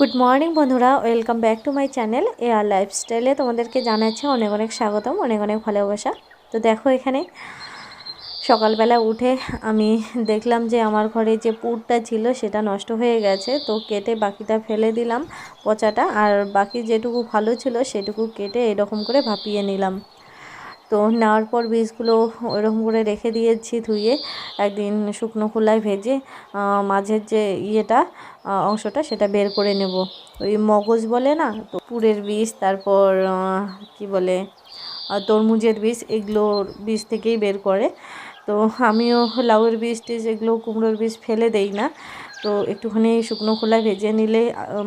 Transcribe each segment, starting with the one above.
Good morning বন্ধুরা। Welcome back to my channel air লাইফস্টাইলে তোমাদেরকে জানাচ্ছে অনেক অনেক স্বাগতম, অনেক অনেক ভালোবাসা। তো দেখো এখানে সকালবেলা উঠে আমি দেখলাম যে আমার ঘরে যে পুরটা ছিল, সেটা নষ্ট হয়ে গেছে। তো কেটে বাকিটা ফেলে দিলাম পচাটা, আর বাকি যেটুকু ভালো ছিল, সেটুকু কেটে এরকম করে ভাপিয়ে নিলাম। তো নেওয়ার পর বীজগুলো ওইরকম করে রেখে দিয়েছি ধুয়ে, একদিন শুকনো খোলায় ভেজে মাঝের যে ইয়েটা অংশটা সেটা বের করে নেব। ওই মগজ বলে না, তো পুরের বীজ, তারপর কি বলে তরমুজের বীজ, এগুলোর বীজ থেকেই বের করে। তো আমিও লাউয়ের বীজ টিজ এগুলো কুমড়োর বীজ ফেলে দেই না, তো একটুখানি শুকনো খোলায় ভেজে নিলে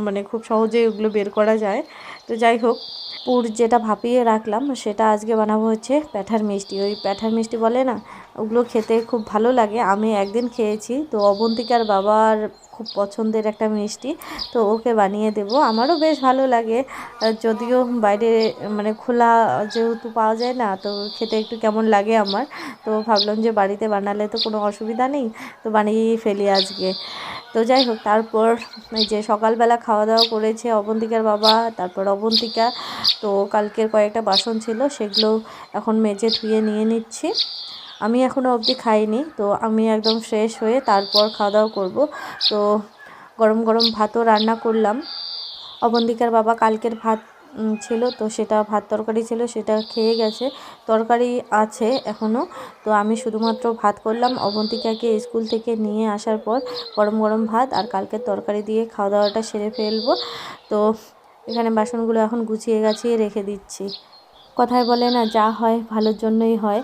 মানে খুব সহজেই ওগুলো বের করা যায়। তো যাই হোক পুর যেটা ভাপিয়ে রাখলাম, সেটা আজকে বানাবো হচ্ছে প্যাঠার মিষ্টি। ওই প্যাঠার মিষ্টি বলে না ওগুলো খেতে খুব ভালো লাগে। আমি একদিন খেয়েছি, তো অবন্তিকার বাবার খুব পছন্দের একটা মিষ্টি, তো ওকে বানিয়ে দেব। আমারও বেশ ভালো লাগে। যদিও বাইরে মানে খোলা যেহেতু পাওয়া যায় না, তো খেতে একটু কেমন লাগে আমার। তো ভাবলাম যে বাড়িতে বানালে তো কোনো অসুবিধা নেই, তো বানিয়েই ফেলি আজকে। তো যাই হোক, তারপর যে সকালবেলা খাওয়া দাওয়া করেছে অবন্তিকার বাবা, তারপর অবন্তিকা, তো কালকের কয়েকটা বাসন ছিল, সেগুলো এখন মেজে ধুয়ে নিয়ে নিচ্ছি। আমি এখনও অবধি খাইনি, তো আমি একদম ফ্রেশ হয়ে তারপর খাওয়া দাওয়া করব। তো গরম গরম ভাতও রান্না করলাম। অবন্তিকার বাবা কালকের ভাত ছিল, তো সেটা ভাত তরকারি ছিল, সেটা খেয়ে গেছে। তরকারি আছে এখনও তো আমি শুধুমাত্র ভাত করলাম। অবন্তিকাকে স্কুল থেকে নিয়ে আসার পর গরম গরম ভাত আর কালকের তরকারি দিয়ে খাওয়া দাওয়াটা সেরে ফেলব। তো এখানে বাসনগুলো এখন গুছিয়ে গাছিয়ে রেখে দিচ্ছি। কথায় বলে না, যা হয় ভালোর জন্যই হয়।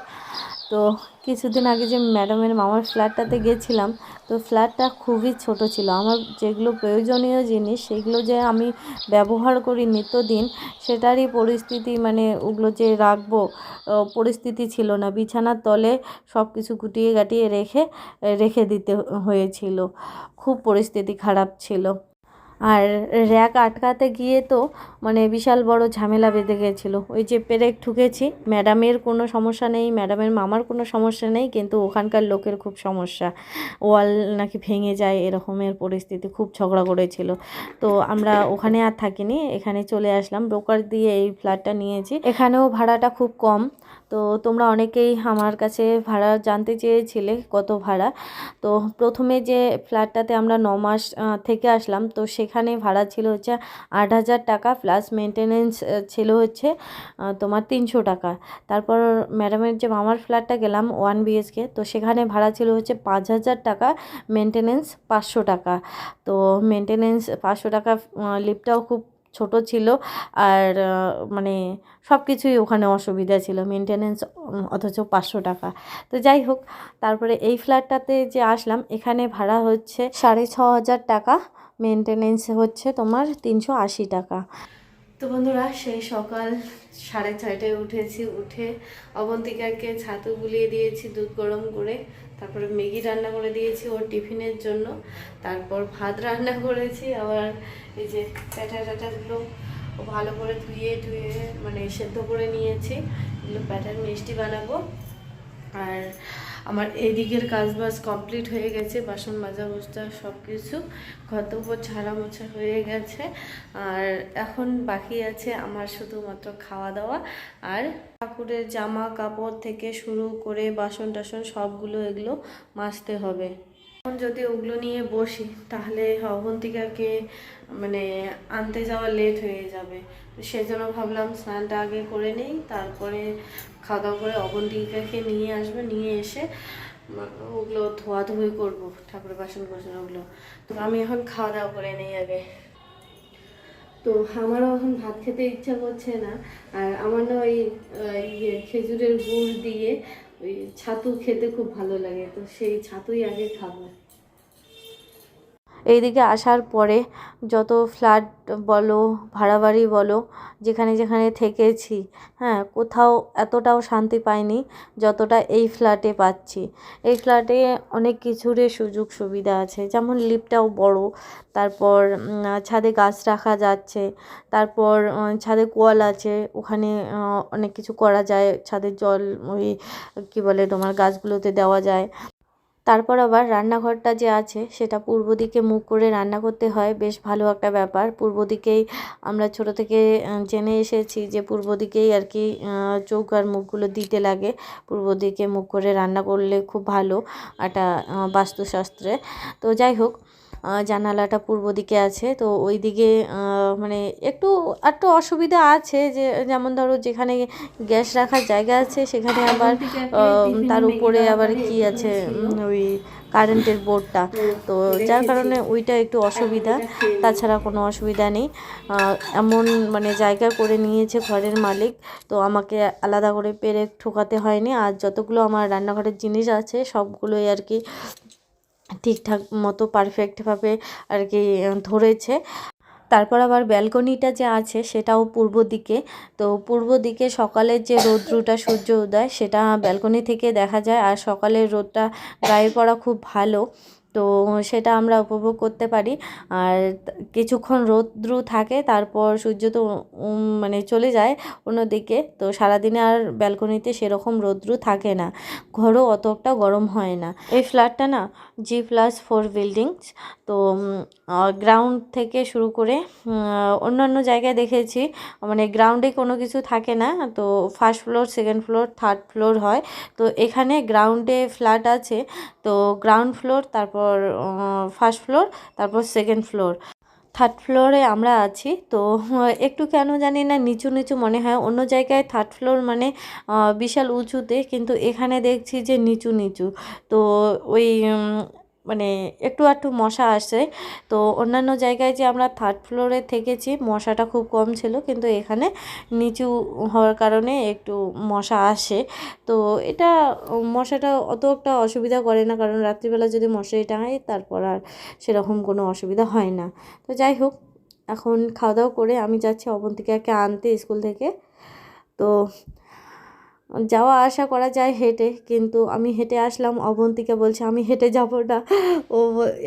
তো কিছুদিন আগে যে ম্যাডামের মামার ফ্ল্যাটটাতে গেছিলাম, তো ফ্ল্যাটটা খুবই ছোট ছিল। আমার যেগুলো প্রয়োজনীয় জিনিস, সেগুলো যে আমি ব্যবহার করি নিত্যদিন, সেটারই পরিস্থিতি মানে ওগুলো যে রাখব পরিস্থিতি ছিল না। বিছানার তলে সব কিছু গুটিয়ে গাটিয়ে রেখে রেখে দিতে হয়েছিল। খুব পরিস্থিতি খারাপ ছিল। আর র্যাক আটকাতে গিয়ে তো মানে বিশাল বড় ঝামেলা বেঁধে গেছিল। ওই যে পেরেক ঠুকেছি, ম্যাডামের কোনো সমস্যা নেই, ম্যাডামের মামার কোনো সমস্যা নেই, কিন্তু ওখানকার লোকের খুব সমস্যা। ওয়াল নাকি ভেঙে যায়, এরকমের পরিস্থিতি খুব ঝগড়া করেছিল। তো আমরা ওখানে আর থাকিনি, এখানে চলে আসলাম। ব্রোকার দিয়ে এই ফ্ল্যাটটা নিয়েছি। এখানেও ভাড়াটা খুব কম। তো তোমরা অনেকেই আমার কাছে ভাড়া জানতে চেয়েছিলে কত ভাড়া। তো প্রথমে যে ফ্ল্যাটটাতে আমরা ন মাস থেকে আসলাম, তো সেখানে ভাড়া ছিল হচ্ছে আট হাজার টাকা প্লাস মেনটেনেন্স ছিল হচ্ছে তোমার তিনশো টাকা। তারপর ম্যাডামের যে মামার ফ্ল্যাটটা গেলাম ওয়ান বিএসকে তো সেখানে ভাড়া ছিল হচ্ছে পাঁচ হাজার টাকা মেনটেনেন্স পাঁচশো টাকা। তো মেনটেনেন্স পাঁচশো টাকা লিফটটাও খুব ছোট ছিল আর মানে সব কিছুই ওখানে অসুবিধা ছিল মেনটেনেন্স অথচ পাঁচশো টাকা। তো যাই হোক, তারপরে এই ফ্ল্যাটটাতে যে আসলাম, এখানে ভাড়া হচ্ছে সাড়ে ছ হাজার টাকা মেনটেনেন্স হচ্ছে তোমার তিনশো আশি টাকা। তো বন্ধুরা, সেই সকাল সাড়ে ছয়টায় উঠেছি, উঠে অবন্তিকাকে ছাতু গুলিয়ে দিয়েছি দুধ গরম করে। তারপরে ম্যাগি রান্না করে দিয়েছি ওর টিফিনের জন্য। তারপর ভাত রান্না করেছি, আবার এই যে প্যাটা ট্যাটাগুলো ভালো করে ধুয়ে ধুয়ে মানে সেদ্ধ করে নিয়েছি। এগুলো প্যাটার মিষ্টি বানাবো। আর আমার এদিকের কাজ বাজ কমপ্লিট হয়ে গেছে, বাসন মাজা বস্তা সব কিছু উপর ঝাড়া মোছা হয়ে গেছে। আর এখন বাকি আছে আমার শুধুমাত্র খাওয়া দাওয়া আর ঠাকুরের জামা কাপড় থেকে শুরু করে বাসন টাসন সবগুলো এগুলো মাজতে হবে। এখন যদি ওগুলো নিয়ে বসি, তাহলে অবন্তিকাকে মানে আনতে যাওয়া লেট হয়ে যাবে। সেজন্য ভাবলাম স্নানটা আগে করে নেই, তারপরে খাওয়া দাওয়া করে অবন্তিকাকে নিয়ে আসবে, নিয়ে এসে ওগুলো ধোয়াধুয়ি করব, ঠাকুরের বাসন কোসন ওগুলো। তো আমি এখন খাওয়া দাওয়া করে নেই আগে। তো আমারও এখন ভাত খেতে ইচ্ছা করছে না। আর আমার না ওই ইয়ে খেজুরের গুড় দিয়ে ওই ছাতু খেতে খুব ভালো লাগে। তো সেই ছাতুই আগে খাব। এইদিকে আসার পরে যত ফ্ল্যাট বলো ভাড়া বাড়ি বলো, যেখানে যেখানে থেকেছি হ্যাঁ কোথাও এতটাও শান্তি পাইনি যতটা এই ফ্ল্যাটে পাচ্ছি। এই ফ্ল্যাটে অনেক কিছুরই সুযোগ সুবিধা আছে, যেমন লিফটটাও বড়, তারপর ছাদে গাছ রাখা যাচ্ছে, তারপর ছাদে কল আছে, ওখানে অনেক কিছু করা যায় ছাদের জল ওই, কী বলে তোমার গাছগুলোতে দেওয়া যায়। তারপর আবার রান্নাঘরটা যে আছে, সেটা পূর্ব দিকে মুখ করে রান্না করতে হয়। বেশ ভালো একটা ব্যাপার। পূর্ব দিকেই আমরা ছোট থেকে জেনে এসেছি যে পূর্ব দিকেই আর কি চৌকার মুখগুলো দিতে লাগে। পূর্ব দিকে মুখ করে রান্না করলে খুব ভালো একটা বাস্তুশাস্ত্রে। তো যাই হোক জানালাটা পূর্ব দিকে আছে। তো ওই দিকে মানে একটু একটু অসুবিধা আছে যে যেমন ধরো যেখানে গ্যাস রাখার জায়গা আছে সেখানে আবার তার উপরে আবার কি আছে ওই কারেন্টের বোর্ডটা। তো যার কারণে ওইটা একটু অসুবিধা। তাছাড়া কোনো অসুবিধা নেই। এমন মানে জায়গা করে নিয়েছে ঘরের মালিক। তো আমাকে আলাদা করে পেরে ঠোকাতে হয়নি। আর যতগুলো আমার রান্নাঘরের জিনিস আছে সবগুলোই আর কি ঠিকঠাক মতো পারফেক্টভাবে আর কি ধরেছে। তারপর আবার ব্যালকনিটা যে আছে সেটাও পূর্ব দিকে। তো পূর্ব দিকে সকালের যে রৌদ্রটা সূর্য উদয় সেটা ব্যালকনি থেকে দেখা যায়। আর সকালের রোদটা গায়ে পড়া খুব ভালো। তো সেটা আমরা উপভোগ করতে পারি। আর কিছুক্ষণ রৌদ্র থাকে, তারপর সূর্য তো মানে চলে যায় অন্যদিকে। তো সারাদিনে আর ব্যালকনিতে সেরকম রৌদ্র থাকে না। ঘরও অতটা গরম হয় না। এই ফ্ল্যাটটা না জি প্লাস ফোর বিল্ডিংস তো গ্রাউন্ড থেকে শুরু করে অন্যান্য জায়গায় দেখেছি মানে গ্রাউন্ডে কোনো কিছু থাকে না। তো first floor second floor third floor হয়। তো এখানে গ্রাউন্ডে ফ্ল্যাট আছে। তো গ্রাউন্ড ফ্লোর তারপর ফার্স্ট ফ্লোর তারপর সেকেন্ড ফ্লোর থার্ড ফ্লোরে আমরা আছি, তো একটু কেন জানি না, নিচু নিচু মনে হয়। অন্য জায়গায় থার্ড ফ্লোর মানে বিশাল উঁচুতে, কিন্তু এখানে দেখছি যে নিচু নিচু। তো ওই মানে একটু একটু মশা আসে। তো অন্যান্য জায়গায় যে আমরা থার্ড ফ্লোরে থেকেছি, মশাটা খুব কম ছিল। কিন্তু এখানে নিচু হওয়ার কারণে একটু মশা আসে। তো এটা, মশাটা অত একটা অসুবিধা করে না। কারণ রাত্রিবেলা যদি মশারি টাঙাই, তারপর আর সেরকম কোনো অসুবিধা হয় না। তো যাই হোক, এখন খাওয়া দাওয়া করে আমি যাচ্ছি অবন্তিকাকে আনতে স্কুল থেকে। তো যাওয়া আসা করা যায় হেঁটে, কিন্তু আমি হেঁটে আসলাম, অবন্তিকা বলছে, আমি হেঁটে যাব না। ও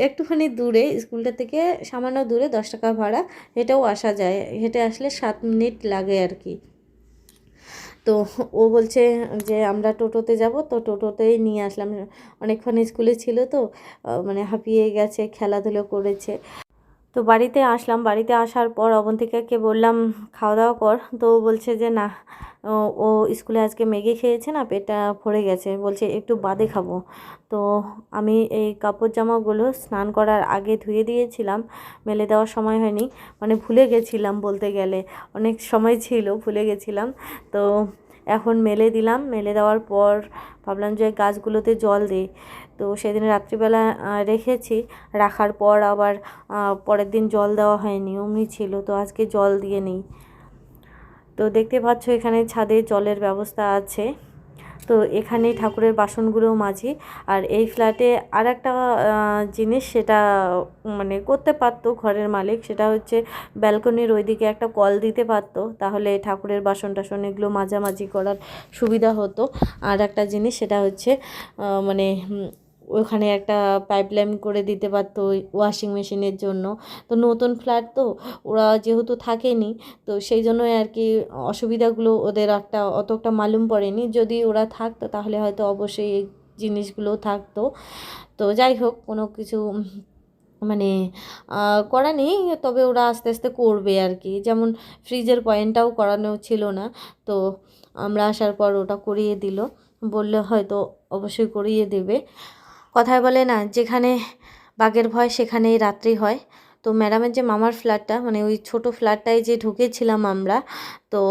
একটুখানি দূরে, স্কুলটা থেকে সামান্য দূরে, দশ টাকা ভাড়া, হেঁটেও আসা যায়। হেঁটে আসলে সাত মিনিট লাগে আর কি। তো ও বলছে যে, আমরা টোটোতে যাব। তো টোটোতেই নিয়ে আসলাম। অনেকক্ষণ স্কুলে ছিল তো মানে হাঁপিয়ে গেছে, খেলাধুলো করেছে। তো বাড়িতে আসলাম। বাড়িতে আসার পর অবন্তিকাকে বললাম, খাওয়া দাওয়া কর। তো বলছে যে, না, ও স্কুলে আজকে ম্যাগি খেয়েছে না, পেটটা ভরে গেছে। বলছে, একটু বাদে খাব। তো আমি এই কাপড় জামাগুলো স্নান করার আগে ধুয়ে দিয়েছিলাম। মেলে দেওয়ার সময় হয়নি। মানে ভুলে গেছিলাম বলতে গেলে। অনেক সময় ছিল, ভুলে গেছিলাম। তো এখন মেলে দিলাম। মেলে দেওয়ার পর ভাবলাম যে, গাছগুলোতে জল দিই তো সেদিন রাত্রিবেলা রেখেছি। রাখার পর আবার পরের দিন জল দেওয়া হয়নি, অমনি ছিল, তো আজকে জল দিয়ে নিই। তো দেখতে পাচ্ছ এখানে ছাদে জলের ব্যবস্থা আছে। তো এখানেই ঠাকুরের বাসনগুলো মাঝি আর এই ফ্ল্যাটে আর একটা জিনিস সেটা মানে করতে পারতো ঘরের মালিক, সেটা হচ্ছে ব্যালকনির ওইদিকে একটা কল দিতে পারতো, তাহলে ঠাকুরের বাসন টাসন এগুলো মাঝামাঝি করার সুবিধা হতো। আর একটা জিনিস সেটা হচ্ছে মানে ওখানে একটা পাইপলাইন করে দিতে পারতো ওয়াশিং মেশিনের জন্য। তো নতুন ফ্ল্যাট তো ওরা যেহেতু থাকেনি, তো সেই জন্যই আর কি অসুবিধাগুলো ওদের একটা অতটা মালুম পড়েনি। যদি ওরা থাকতো তাহলে হয়তো অবশ্যই এই জিনিসগুলো থাকতো। তো যাই হোক, কোনো কিছু মানে করা নেই, তবে ওরা আস্তে আস্তে করবে আর কি। যেমন ফ্রিজের পয়েন্টটাও করানো ছিল না, তো আমরা আসার পর ওটা করিয়ে দিল। বললে হয়তো অবশ্যই করিয়ে দেবে। কথায় বলে না, যেখানে বাঘের ভয় সেখানেই রাত্রি হয়। তো ম্যাডামের যে মামার ফ্ল্যাটটা মানে ওই ছোট ফ্ল্যাটটায় যে ঢুকেছিলাম আমরা তো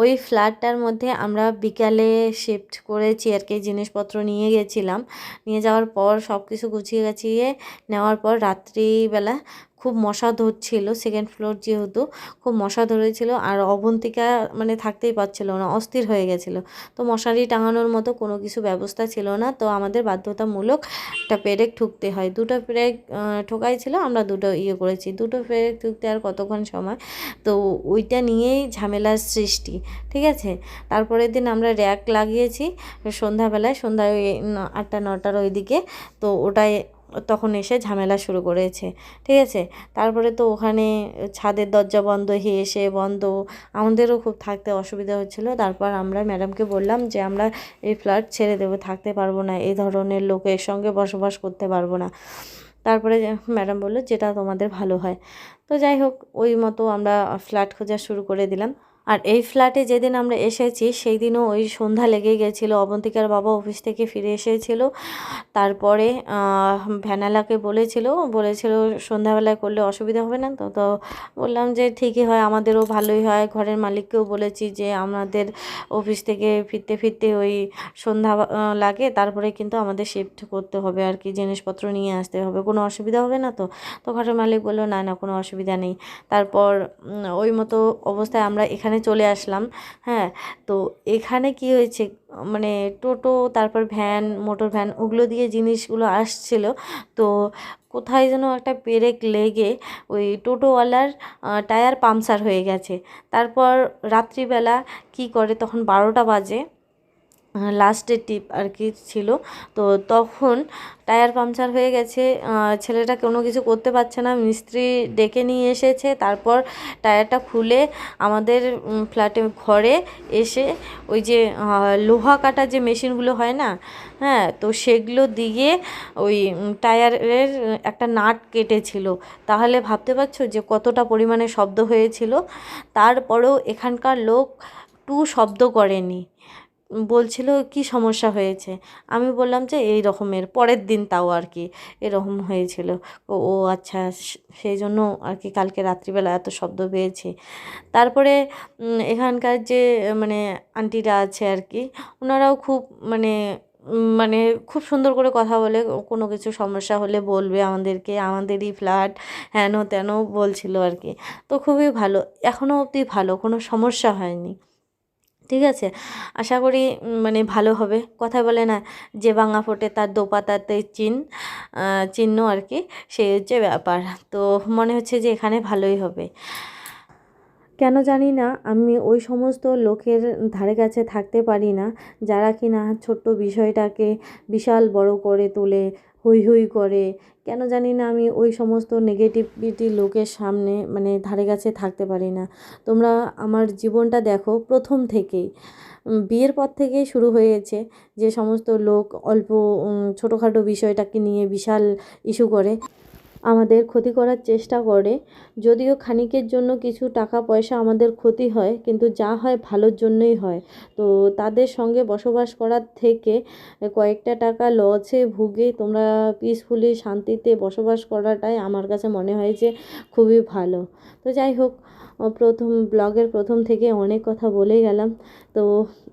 ওই ফ্ল্যাটটার মধ্যে আমরা বিকালে শিফট করেছি আর কি জিনিসপত্র নিয়ে গেছিলাম। নিয়ে যাওয়ার পর সব কিছু গুছিয়ে গাছিয়ে নেওয়ার পর রাত্রিবেলা খুব মশা ধরছিল সেকেন্ড ফ্লোর যেহেতু খুব মশা ধরেছিল আর অবন্তিকা মানে থাকতেই পারছিল না, অস্থির হয়ে গেছিল। তো মশারি টাঙানোর মতো কোনো কিছু ব্যবস্থা ছিল না, তো আমাদের বাধ্যতামূলক একটা পেরেক ঠুকতে হয়। দুটো পেরেক ঠোকাই ছিল, আমরা দুটো ইয়ে করেছি। দুটো পেরেক ঠুকতে আর কতক্ষণ সময়? তো ওইটা নিয়েই ঝামেলার সৃষ্টি, ঠিক আছে? তারপরের দিন আমরা র্যাক লাগিয়েছি, সন্ধ্যাবেলায় সন্ধ্যা ওই আটটা, নটার ওই দিকে তো ওটাই তখন এসে ঝামেলা শুরু করেছে, ঠিক আছে? তারপরে তো ওখানে ছাদের দরজা বন্ধ এসে বন্ধ, আমাদেরও খুব থাকতে অসুবিধা হচ্ছিল। তারপর আমরা ম্যাডামকে বললাম যে, আমরা এই ফ্ল্যাট ছেড়ে দেবো, থাকতে পারব না, এই ধরনের লোকের সঙ্গে বসবাস করতে পারব না। তারপরে ম্যাডাম বলল, যেটা তোমাদের ভালো হয়। তো যাই হোক, ওই মতো আমরা ফ্ল্যাট খোঁজা শুরু করে দিলাম। আর এই ফ্ল্যাটে যেদিন আমরা এসেছি সেই দিনও ওই সন্ধ্যা লেগে গেছিল। অবন্তিকার বাবা অফিস থেকে ফিরে এসেছিল। তারপরে ভ্যানালাকে বলেছিল বলেছিল সন্ধ্যাবেলায় করলে অসুবিধা হবে না তো তো বললাম যে ঠিকই হয়, আমাদেরও ভালোই হয়। ঘরের মালিককেও বলেছি যে আমাদের অফিস থেকে ফিরতে ফিরতে ওই সন্ধ্যা লাগে। তারপরে কিন্তু আমাদের শিফট করতে হবে আর কি, জিনিসপত্র নিয়ে আসতে হবে। কোনো অসুবিধা হবে না তো? তো ঘরের মালিক বলল, না না, কোনো অসুবিধা নেই। তারপর ওই মতো অবস্থায় আমরা এখানে এখানে চলে আসলাম হ্যাঁ। তো এখানে কি হয়েছে মানে টোটো, তারপর ভ্যান, মোটর ভ্যান, ওগুলো দিয়ে জিনিসগুলো আসছিল। তো কোথায় যেন একটা পেরেক লেগে ওই টোটোওয়ালার টায়ার পামচার হয়ে গেছে। তারপর রাত্রিবেলা কি করে, তখন বারোটা বাজে। লাস্টের টিপ আর কি ছিল। তো তখন টায়ার পাংচার হয়ে গেছে ছেলেটা কোনো কিছু করতে পারছে না, মিস্ত্রি ডেকে নিয়ে এসেছে, তারপর টায়ারটা খুলে আমাদের ফ্ল্যাটে ঘরে এসে ওই যে লোহা কাটা যে মেশিনগুলো হয় না হ্যাঁ তো সেগুলো দিয়ে ওই টায়ারের একটা নাট কেটেছিল। তাহলে ভাবতে পারছ যে কতটা পরিমাণে শব্দ হয়েছিল? তারপরেও এখানকার লোক টু শব্দ করেনি। বলছিল, কি সমস্যা হয়েছে? আমি বললাম যে, এই রকমের, পরের দিন তাও আর কি, এরকম হয়েছিল। ও আচ্ছা সেই জন্য আর কি কালকে রাত্রিবেলা এত শব্দ পেয়েছি। তারপরে এখানকার যে মানে আন্টিরা আছে আর কি, ওনারাও খুব মানে মানে খুব সুন্দর করে কথা বলে, কোনো কিছু সমস্যা হলে বলবে আমাদেরকে, আমাদেরই ফ্ল্যাট হেন তেন বলছিল আর কি। তো খুবই ভালো এখনও অবধি ভালো, কোনো সমস্যা হয়নি। ঠিক আছে? আশা করি মানে ভালো হবে। কথা বলে না, যে বাঙা ফোটে তার দোপাতাতে চিন চিহ্ন আর কি সেই হচ্ছে ব্যাপার। তো মনে হচ্ছে যে এখানে ভালোই হবে। কেন জানি না, আমি ওই সমস্ত লোকের ধারে কাছে থাকতে পারি না, যারা কি না ছোট্ট বিষয়টাকে বিশাল বড় করে তোলে হই হই করে কেন জানি না আমি ওই সমস্ত নেগেটিভিটি লোকের সামনে মানে ধারে কাছে থাকতে পারি না। তোমরা আমার জীবনটা দেখো প্রথম থেকেই। বিয়ের পর থেকেই শুরু হয়েছে যে সমস্ত লোক অল্প ছোটোখাটো বিষয়টাকে নিয়ে বিশাল ইস্যু করে। আমাদের ক্ষতি করার চেষ্টা করে। যদিও খানিকের জন্য কিছু টাকা পয়সা আমাদের ক্ষতি হয়, কিন্তু যা হয় ভালোর জন্যই হয়। তো তাদের সঙ্গে বসবাস করার থেকে কয়েকটা টাকা লসে ভুগে তোমরা পিসফুলি শান্তিতে বসবাস করাটাই আমার কাছে মনে হয় যে খুবই ভালো। তো যাই হোক প্রথম, ব্লগের প্রথম থেকে অনেক কথা বলে গেলাম। তো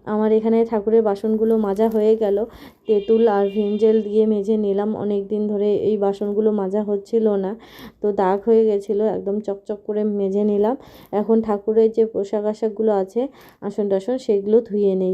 আমার এখানে ঠাকুরের বাসনগুলো মাজা হয়ে গেল। তেঁতুল আর ভিমজেল দিয়ে মেজে নিলাম। অনেক দিন ধরে এই বাসনগুলো মাজা হচ্ছিল না। তো দাগ হয়ে গেছিল, একদম চকচক করে মেজে নিলাম। এখন ঠাকুরের যে পোশাক আশাকগুলো আছে আসন টাসন সেগুলো ধুয়ে নেই।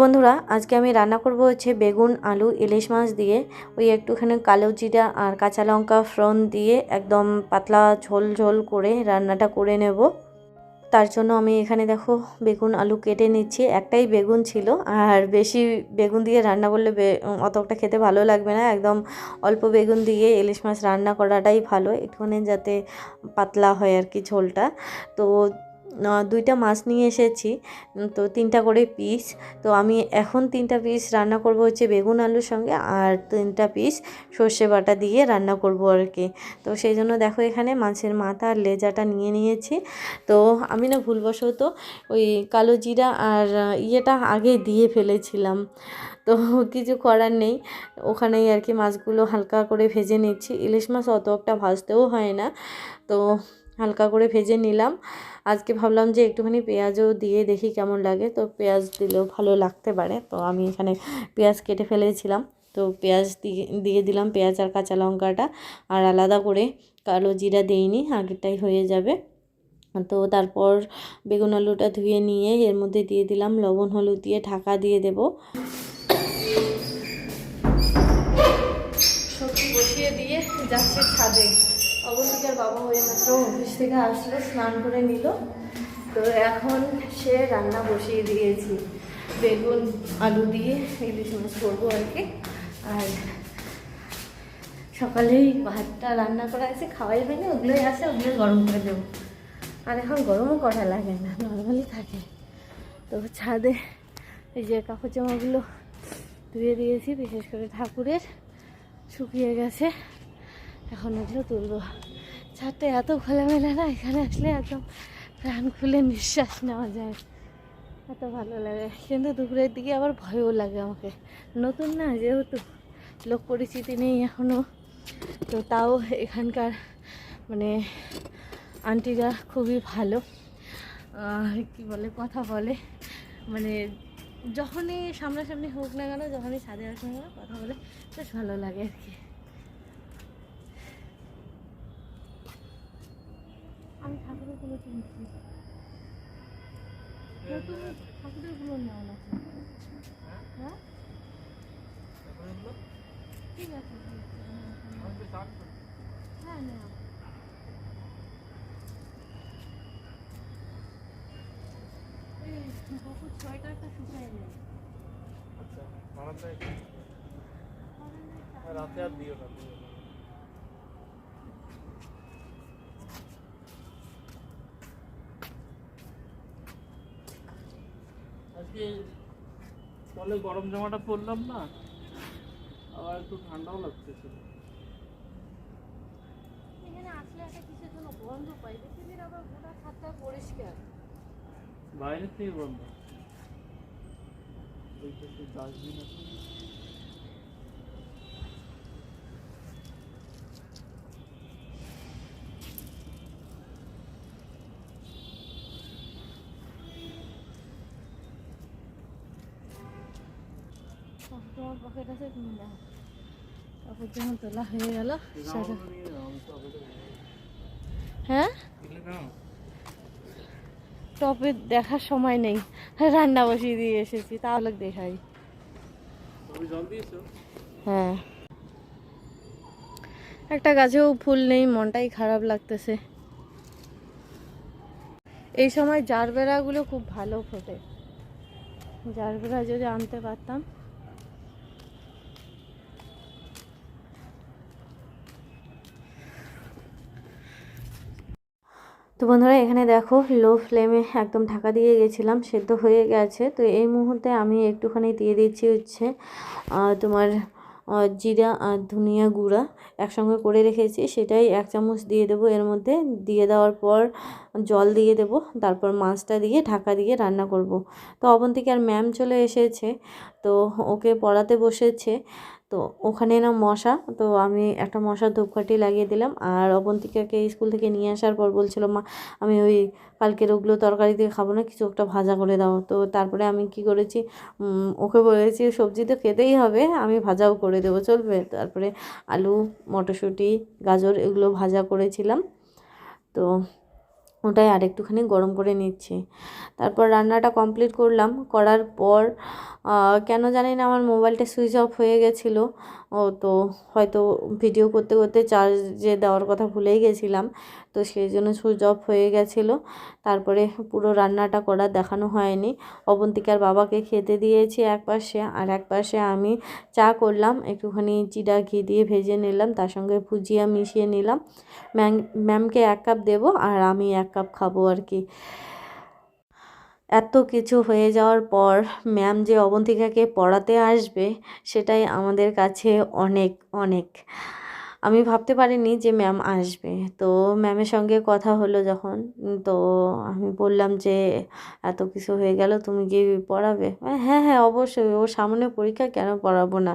বন্ধুরা, আজকে আমি রান্না করব হচ্ছে বেগুন, আলু, ইলিশ মাছ দিয়ে। ওই একটুখানি কালো জিরা আর কাঁচা লঙ্কা ফ্রন দিয়ে একদম পাতলা ঝোল ঝোল করে রান্নাটা করে নেব। তার জন্য আমি এখানে দেখো বেগুন, আলু কেটে নিচ্ছি। একটাই বেগুন ছিল আর বেশি বেগুন দিয়ে রান্না করলে অতটা খেতে ভালো লাগবে না। একদম অল্প বেগুন দিয়ে ইলিশ মাছ রান্না করাটাই ভালো, একটুখানি যাতে পাতলা হয় আর কি ঝোলটা। তো দুইটা মাছ নিয়ে এসেছি, তো তিনটা করে পিস তো আমি এখন তিনটা পিস রান্না করব হচ্ছে বেগুন আলুর সঙ্গে আর তিনটা পিস সর্ষে বাটা দিয়ে রান্না করব আর কি। তো সেই জন্য দেখো এখানে মাছের মাথা আর লেজাটা নিয়ে নিয়েছি। তো আমি না ভুলবশত ওই কালো জিরা আর ইয়েটা আগে দিয়ে ফেলেছিলাম। তো কিছু করার নেই, ওখানেই আর কি মাছগুলো হালকা করে ভেজে নিচ্ছি। ইলিশ মাছ অত একটা ভাজতেও হয় না। তো হালকা করে ভেজে নিলাম। আজকে ভাবলাম যে একটুখানি পেঁয়াজও দিয়ে দেখি কেমন লাগে। তো পেঁয়াজ দিলেও ভালো লাগতে পারে। তো আমি এখানে পেঁয়াজ কেটে ফেলেছিলাম। তো পেঁয়াজ দিয়ে দিয়ে দিলাম পেঁয়াজ আর কাঁচা লঙ্কাটা। আর আলাদা করে কালো জিরা দিইনি, আগেরটাই হয়ে যাবে। তো তারপর বেগুন আলুটা ধুয়ে নিয়ে এর মধ্যে দিয়ে দিলাম লবণ, হলুদ দিয়ে ঢাকা দিয়ে দেব। সবজি বসিয়ে দিয়ে যাচ্ছে ছাদে। অবশ্যই বাবা হয়ে মাত্র অফিস থেকে আসলো, স্নান করে নিল। তো এখন সে রান্না বসিয়ে দিয়েছি। বেগুন, আলু দিয়ে ইলিশ মাছ করব আর কি। আর সকালেই ভাতটা রান্না করা আছে, খাওয়াই হয়নি, ওগুলোই আছে, ওগুলো গরম করে দেবো। আর এখন গরমও করা লাগে না, নর্মালি থাকে। তো ছাদে এই যে কাপড় জামাগুলো ধুয়ে দিয়েছি, বিশেষ করে ঠাকুরের, শুকিয়ে গেছে। এখন ওগুলো তুলবো। ছাদটা এত খোলামেলা না, এখানে আসলে একদম প্রাণ খুলে নিঃশ্বাস নেওয়া যায়। এত ভালো লাগে। কিন্তু দুপুরের দিকে আবার ভয়ও লাগে আমাকে। নতুন না, যেহেতু লোক পরিচিতি নেই এখনও তো তাও এখানকার মানে আন্টিরা খুবই ভালো। কি বলে, কথা বলে। মানে যখনই সামনাসামনি হোক না কেন, যখনই ছাদে আসে না কেন, কথা বলে, বেশ ভালো লাগে আর কি। আমি ঠাকুরেরগুলো কিনছি নতুন ঠাকুরেরগুলো নেওয়া না। হ্যাঁ? ঠিক আছে হ্যাঁ এই কাপড় সোয়েটারটা শুকায় নেই আচ্ছা বারান্দায় রাতে আর দিও না। আজকে ফলে গরম জামাটা পরলাম না আবার একটু ঠান্ডাও লাগতেছিল এখানে আসলে একটা কিসের তোমার আছে, তুমি তোলা হয়ে গেল। হ্যাঁ? টপে দেখার সময় নেই। রান্না বসিয়ে দিয়ে এসেছি তাহলে দেখাই। হ্যাঁ। একটা গাছেও ফুল নেই, মনটাই খারাপ লাগতেছে। এই সময় জারবেরাগুলো খুব ভালো ফোটে। জারবেরা যদি আনতে পারতাম তো বন্ধুরা, এখানে দেখো লো ফ্লেমে একদম ঢাকা দিয়ে গেছিলাম, সেদ্ধ হয়ে গেছে। তো এই মুহূর্তে আমি একটুখানি দিয়ে দিচ্ছি হচ্ছে তোমার জিরা আর ধনিয়া গুঁড়া একসঙ্গে করে রেখেছি। সেটাই এক চামচ দিয়ে দেবো। এর মধ্যে দিয়ে দেওয়ার পর জল দিয়ে দেবো, তারপর মাছটা দিয়ে ঢাকা দিয়ে রান্না করব। তো অবন্তিকে ম্যাম চলে এসেছে, তো ওকে পড়াতে বসেছে। তো ওখানে না মশা, তো আমি একটা মশার ধূপকাঠি লাগিয়ে দিলাম। আর অবন্তিকাকে স্কুল থেকে নিয়ে আসার পর বলছিল, মা, আমি ওই কালকের ওগুলো তরকারি দিয়ে খাব না, কিছু একটা ভাজা করে দাও। তো তারপরে আমি কি করেছি ওকে বলেছি, সবজি তো খেতেই হবে, আমি ভাজাও করে দেবো, চলবে। তারপরে আলু, মটরশুঁটি, গাজর এগুলো ভাজা করেছিলাম। তো ওটাই আর একটুখানি গরম করে নিচ্ছি। তারপর রান্নাটা কমপ্লিট করলাম। করার পর কেন জানি না আমার মোবাইলটা সুইচ অফ হয়ে গেছিল। ও তো হয়তো ভিডিও করতে করতে চার্জে দেওয়ার কথা ভুলেই গেছিলাম। তো সেই জন্য সুইচ অফ হয়ে গেছিল। তারপরে পুরো রান্নাটা করা দেখানো হয়নি। অবন্তিকার বাবাকে খেতে দিয়েছি এক পাশে, আর এক পাশে আমি চা করলাম, একটুখানি জিরা ঘি দিয়ে ভেজে নিলাম, তার সঙ্গে ভুজিয়া মিশিয়ে নিলাম। ম্যাম, ম্যামকে এক কাপ দেবো আর আমি এক কাপ খাব আর কি। এত কিছু হয়ে যাওয়ার পর ম্যাম যে অবন্তিকাকে পড়াতে আসবে, সেটাই আমাদের কাছে অনেক অনেক। আমি ভাবতে পারিনি যে ম্যাম আসবে। তো ম্যামের সঙ্গে কথা হলো যখন। তো আমি বললাম যে, এত কিছু হয়ে গেল, তুমি কি পড়াবে? হ্যাঁ হ্যাঁ অবশ্যই। ওর সামনে পরীক্ষা কেন পড়াবো না?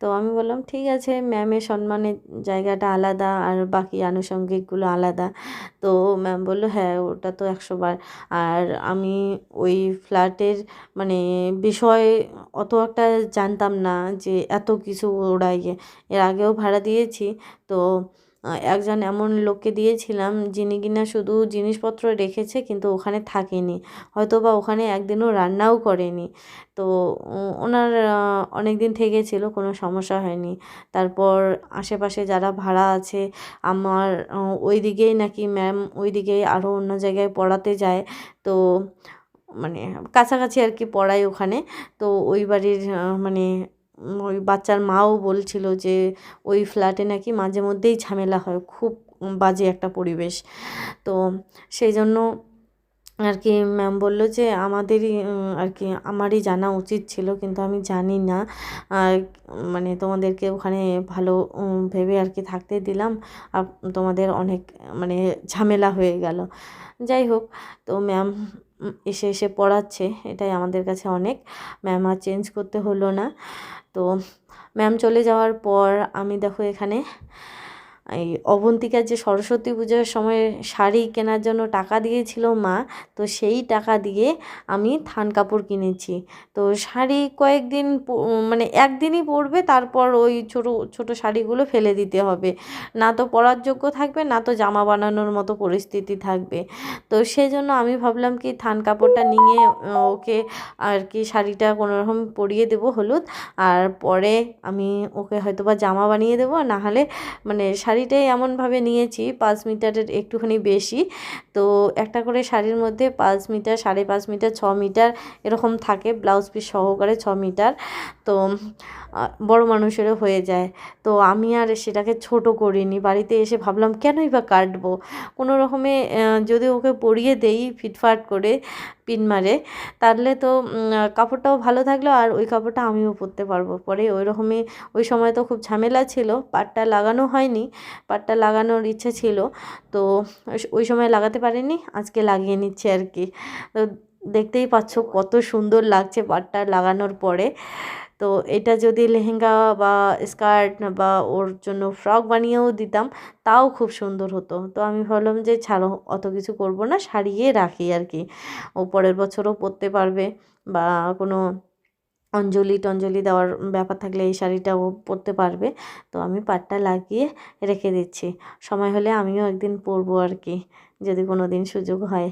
তো আমি বললাম, ঠিক আছে ম্যামের সম্মানের জায়গাটা আলাদা আর বাকি আনুষঙ্গিকগুলো আলাদা। তো ম্যাম বলল হ্যাঁ ওটা তো একশো বার। আর আমি ওই ফ্ল্যাটের মানে বিষয় অত একটা জানতাম না যে, এত কিছু ওরা ইয়ে এর আগেও ভাড়া দিয়েছি। তো একজন এমন লোককে দিয়েছিলাম যিনি কিনা শুধু জিনিসপত্র রেখেছে কিন্তু ওখানে থাকেনি। হয়তো বা ওখানে একদিনও রান্নাও করেনি। তো ওনার অনেক দিন থেকেছিল, কোনো সমস্যা হয়নি। তারপর আশেপাশে যারা ভাড়া আছে, আমার ওই দিকেই নাকি ম্যাম ওই দিকেই আরও অন্য জায়গায় পড়াতে যায়। তো মানে কাছাকাছি আর কি পড়াই ওখানে। তো, ওই বাড়ির মানে ওই বাচ্চার মাও বলছিল যে ওই ফ্ল্যাটে নাকি মাঝে মধ্যেই ঝামেলা হয়, খুব বাজে একটা পরিবেশ। তো সেই জন্য আর কি ম্যাম বলল যে, আমাদেরই আর কি আমারই জানা উচিত ছিল, কিন্তু আমি জানি না। মানে তোমাদেরকে ওখানে ভালো ভেবে আর কি থাকতে দিলাম। আর তোমাদের অনেক মানে ঝামেলা হয়ে গেল। যাই হোক, তো ম্যাম এসে এসে পড়াচ্ছে, এটাই আমাদের কাছে অনেক। ম্যাম আর চেঞ্জ করতে হলো না। তো ম্যাম চলে যাওয়ার পর আমি দেখো এখানে এই অবন্তিকার যে সরস্বতী পুজোর সময় শাড়ি কেনার জন্য টাকা দিয়েছিল মা, তো সেই টাকা দিয়ে আমি থান কাপড় কিনেছি। তো শাড়ি কয়েকদিন মানে একদিনই পরবে, তারপর ওই ছোটো ছোটো শাড়িগুলো ফেলে দিতে হবে। না তো পরার যোগ্য থাকবে, না তো জামা বানানোর মতো পরিস্থিতি থাকবে। তো সেই জন্য আমি ভাবলাম কি থান কাপড়টা নিয়ে ওকে আর কি শাড়িটা কোনোরকম পরিয়ে দেবো হলুদ, আর পরে আমি ওকে হয়তো বা জামা বানিয়ে দেবো না হলে মানে শাড়িটাই এমনভাবে নিয়েছি, পাঁচ মিটারের একটুখানি বেশি। তো একটা করে শাড়ির মধ্যে পাঁচ মিটার, সাড়ে পাঁচ মিটার, ছ মিটার এরকম থাকে, ব্লাউজ পিস সহকারে ছ মিটার। তো বড় মানুষেরও হয়ে যায়। তো আমি আর সেটাকে ছোট করিনি। বাড়িতে এসে ভাবলাম, কেনই বা কাটবো? কোনো রকমে যদি ওকে পরিয়ে দেই ফিটফাট করে পিন মারে, তাহলে তো কাপড়টাও ভালো থাকল আর ওই কাপড়টা আমিও পরতে পারব। পরে ওই রকমই ওই সময় তো খুব ঝামেলা ছিল, পাটটা লাগানো হয়নি, পাটটা লাগানোর ইচ্ছে ছিল, তো ওই- সময় লাগাতে পারিনি, আজকে লাগিয়ে নিচ্ছে আর কি। তো দেখতেই পাচ্ছ কত সুন্দর লাগছে পাটটা লাগানোর পরে। তো এটা যদি লেহেঙ্গা বা স্কার্ট বা ওর জন্য ফ্রক বানিয়েও দিতাম, তাও খুব সুন্দর হতো। তো আমি ভাবলাম যে ছাড়ো, অত কিছু করব না, সারিয়ে রাখি আর কি। ও পরের বছরও পরতে পারবে বা কোনো অঞ্জলি টঞ্জলি দেওয়ার ব্যাপার থাকলে এই শাড়িটা ও পরতে পারবে। তো আমি পাটটা লাগিয়ে রেখে দিচ্ছি। সময় হলে আমিও একদিন পরবো আর কি, যদি কোনো দিন সুযোগ হয়।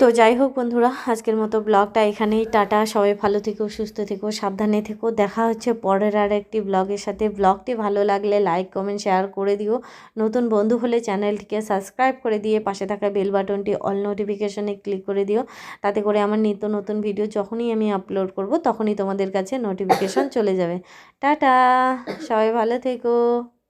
তো যাই হোক বন্ধুরা, আজকের মতো ব্লগটা এখানেই, টাটা। সবাই ভালো থেকো, সুস্থ থেকো, সাবধানে থেকো। দেখা হচ্ছে পরের আর একটি ব্লগের সাথে। ব্লগটি ভালো লাগলে লাইক, কমেন্ট, শেয়ার করে দিও। নতুন বন্ধু হলে চ্যানেলটিকে সাবস্ক্রাইব করে দিয়ে পাশে থাকা বেল বাটনটি অল নোটিফিকেশনে ক্লিক করে দিও। তাতে করে আমার নিত্য নতুন ভিডিও যখনই আমি আপলোড করব, তখনই তোমাদের কাছে নোটিফিকেশন চলে যাবে। টাটা! সবাই ভালো থেকো।